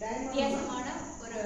வித்தியாசமான ஒரு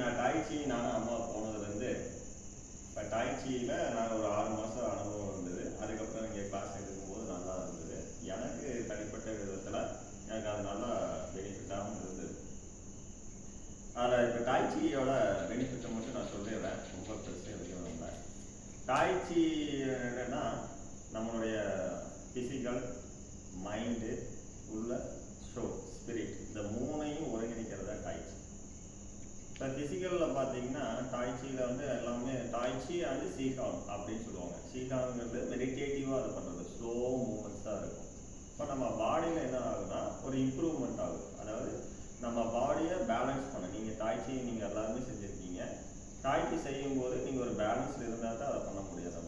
நான் டாய்ச்சி நானும் அம்மா போனதுலேருந்து இப்போ டாய்ச்சியில் நான் ஒரு ஆறு மாதம் அனுபவம் இருந்தது. அதுக்கப்புறம் இங்கே கிளாஸ் எடுக்கும்போது நல்லா இருந்தது. எனக்கு தனிப்பட்ட விதத்தில் எனக்கு அது நல்லா பெனிஃபிட்டாகவும் இருந்தது. அதில் இப்போ டாய்ச்சியோட பெனிஃபிட்டை மட்டும் நான் சொல்லிடுறேன். ரொம்ப பெருசாக எதுவும் இல்லை. டாய்ச்சி என்னன்னா நம்மளுடைய ஃபிசிக்கல் மைண்டு உள்ள ஷோ ஸ்பிரிட் இந்த மூணையும் ஒருங்கிணைக்கிறதா டாய்ச்சி. இப்போ பிசிக்கலில் பார்த்தீங்கன்னா டாய்ச்சியில் வந்து எல்லாமே டாய்ச்சி அண்ட் சீகாங் அப்படின்னு சொல்லுவாங்க. சீகாங்கிறது மெடிடேட்டிவாக அதை பண்ணுறது ஸ்லோ மூமெண்ட்ஸ் தான் இருக்கும். இப்போ நம்ம பாடியில் என்ன ஆகுதுன்னா ஒரு இம்ப்ரூவ்மெண்ட் ஆகும் அதாவது நம்ம பாடியை பேலன்ஸ் பண்ண. நீங்கள் டாய்ச்சி நீங்கள் எல்லாருமே செஞ்சுருக்கீங்க. டாய்ச்சி செய்யும்போது நீங்கள் ஒரு பேலன்ஸ் இருந்தால் தான் அதை பண்ண முடியாது.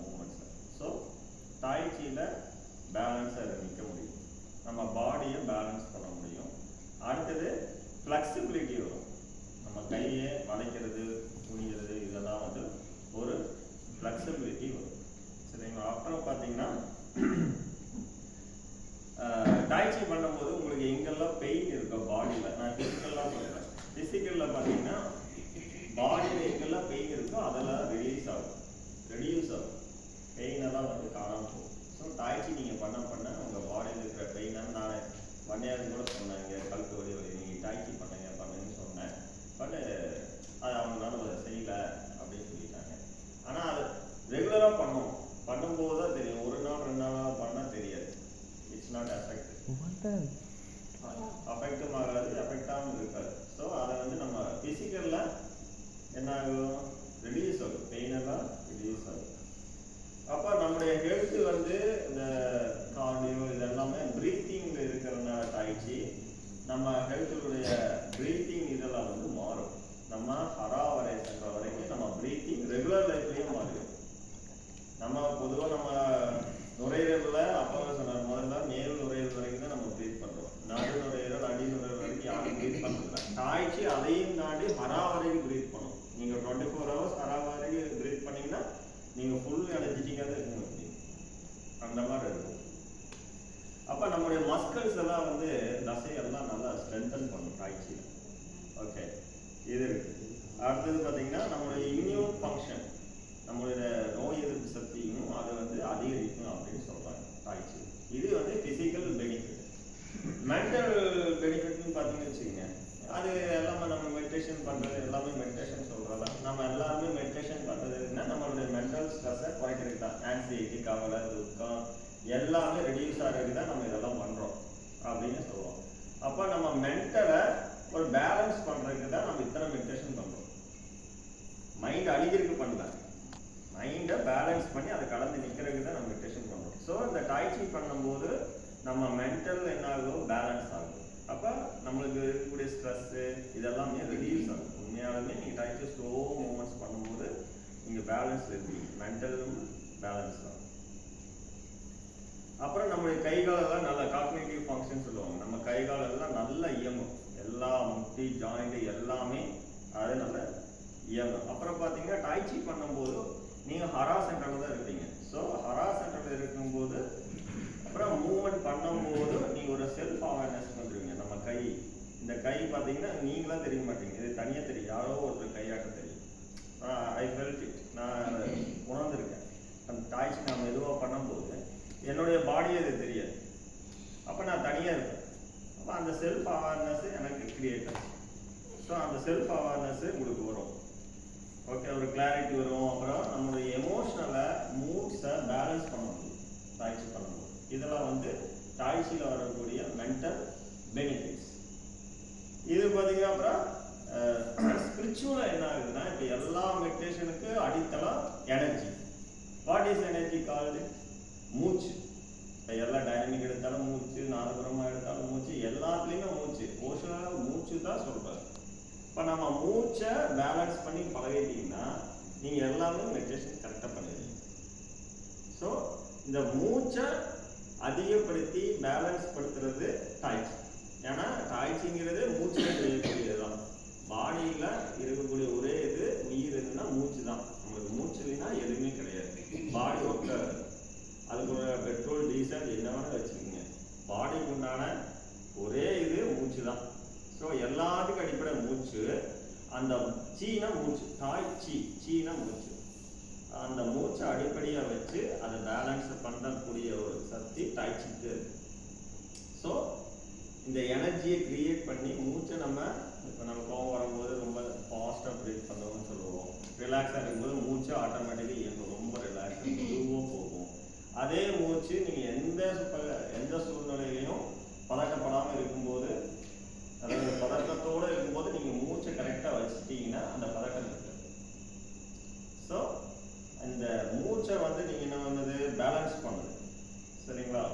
Colorado. ஃபங்க்ஷன் நம்மளோட நோய் எதிர்ப்பு சக்தியும் அதை வந்து அதிகரிக்கும் அப்படின்னு சொல்றாங்க. தாய்ச்சி. இது வந்து பிசிக்கல் பெனிஃபிட் மென்டல் பெனிஃபிட்னு பார்த்தீங்கன்னு வச்சுக்கோங்க. அது எல்லாமே நம்ம மெடிடேஷன் பண்றது எல்லாமே மெடிடேஷன் சொல்கிறதா நம்ம எல்லாருமே மெடிடேஷன் பண்ணுறதுன்னா நம்மளுடைய மென்டல் ஸ்ட்ரெஸ்ஸை குறைக்கிறது தான். ஆன்சைட்டி கவலை துக்கம் எல்லாமே ரெடியூஸ் ஆகிறதுக்கு தான் நம்ம இதெல்லாம் பண்றோம் அப்படின்னு சொல்லுவோம். அப்போ நம்ம மென்டலை ஒரு பேலன்ஸ் பண்றதுக்கு தான் நம்ம இத்தனை மெடிடேஷன் பண்ணுறோம் மைண்ட் அழிஞ்சிருக்கு பண்ணல மைண்டை பேலன்ஸ் பண்ணி அதை கடந்து நிற்கிறதுக்கு தான் நம்ம மெடிடேஷன் பண்ணுறோம் ஸோ இந்த டாய்ச்சி பண்ணும்போது நம்ம மென்டல் என்ன ஆகும் பேலன்ஸ் ஆகும் அப்போ நம்மளுக்கு இருக்கக்கூடிய ஸ்ட்ரெஸ்ஸு இதெல்லாமே ரிலீஸ் ஆகும். உண்மையாலுமே நீங்கள் டாய்ச்சி ஸ்லோ மூமெண்ட்ஸ் பண்ணும்போது நீங்கள் பேலன்ஸ் இருப்பீங்க மென்டலும் பேலன்ஸ் ஆகும் அப்புறம் நம்மளுடைய கை காலெல்லாம் நல்ல காக்னேட்டிவ் ஃபங்க்ஷன் சொல்லுவாங்க. நம்ம கை காலெல்லாம் நல்லா இயங்கும். எல்லா முட்டி ஜாயிண்ட் எல்லாமே அது நல்லா இயங்கும் அப்புறம் பார்த்தீங்கன்னா டாய்ச்சி பண்ணும்போது நீங்கள் ஹரா சென்டரில் தான் இருப்பீங்க. ஸோ ஹரா சென்டரில் இருக்கும்போது அப்புறம் மூவ்மெண்ட் பண்ணும்போது நீங்கள் ஒரு செல்ஃப் அவேர்னஸ் பண்ணுறீங்க நம்ம கை இந்த கை பார்த்தீங்கன்னா நீங்களாக தெரிய மாட்டீங்க. இது தனியாக தெரியும். யாரோ ஒருத்தர் கையாட்ட தெரியும். ஐ ஃபெல்ட் இட் நான் உணர்ந்திருக்கேன். அந்த டாய்ச்சி நான் மெதுவாக பண்ணும்போது என்னுடைய பாடியே அது தெரியாது. அப்போ நான் தனியாக இருப்பேன். அப்போ அந்த செல்ஃப் அவேர்னஸ் எனக்கு கிரியேட் ஆச்சு. ஸோ அந்த செல்ஃப் அவேர்னஸ் உங்களுக்கு வரும் ஓகே ஒரு கிளாரிட்டி வரும். அப்புறம் நம்மளுடைய எமோஷனலை மூட்ஸை பேலன்ஸ் பண்ண முடியும் டாய்ச்சி இதெல்லாம் வந்து டாய்ச்சியில் வரக்கூடிய மென்டல் பெனிஃபிட்ஸ் இது பார்த்தீங்கன்னா அப்புறம் ஸ்பிரிச்சுவலாக என்ன ஆகுதுன்னா இப்போ எல்லா மெடிடேஷனுக்கு அடித்தளம் energy what is energy called மூச்சு. இப்போ எல்லா டைனமிக் எடுத்தாலும் மூச்சு நாதபுரமாக எடுத்தாலும் மூச்சு எல்லாத்துலேயுமே மூச்சு. ஓஷா மூச்சு தான் சொல்கிறாரு இப்போ நம்ம மூச்சை பேலன்ஸ் பண்ணி பழகிட்டீங்கன்னா நீங்கள் எல்லாமே மெடிடேஷன் கரெக்டாக பண்ணுவீங்க ஸோ இந்த மூச்சை அதிகப்படுத்தி பேலன்ஸ் படுத்துறது டாய்ச்சி ஏன்னா டாய்ச்சிங்கிறது மூச்சில் செய்யக்கூடியது தான் பாடியில் இருக்கக்கூடிய ஒரே இது உயிர் எதுன்னா மூச்சு தான் நம்மளுக்கு மூச்சு இல்லைன்னா எதுவுமே கிடையாது. பாடி ஒர்க்காது அதுக்கு ஒரு பெட்ரோல் டீசல் என்ன வேணால் வச்சுக்கோங்க. பாடிக்கு உண்டான ஒரே ஸோ எல்லாத்துக்கும் அடிப்படை மூச்சு அந்த சீன மூச்சு தாய் சீ சீன மூச்சு. அந்த மூச்சை அடிப்படையாக வச்சு அதை பேலன்ஸ் பண்ணக்கூடிய ஒரு சக்தி தாய்ச்சிக்கு ஸோ இந்த எனர்ஜியை கிரியேட் பண்ணி மூச்சை நம்ம இப்போ நம்ம கோவம் வரும்போது ரொம்ப ஃபாஸ்ட்டாக ப்ரீத் பண்ணுவோம்னு சொல்லுவோம். ரிலாக்ஸாக இருக்கும்போது மூச்சு ஆட்டோமேட்டிக்காக இயங்கும். ரொம்ப ரிலாக்ஸ் இதுவும் போகும். அதே மூச்சு நீங்கள் எந்த எந்த சூழ்நிலையிலையும் பதட்டப்படாமல் இருக்கும்போது பதட்டத்தோடு இருக்கும்போது நீங்கள் மூச்சை கரெக்டாக வச்சுட்டீங்கன்னா அந்த பதட்டம் இருக்கு. ஸோ இந்த மூச்சை வந்து நீங்கள் என்ன பண்ணுது? பேலன்ஸ் பண்ணுது. சரிங்களா?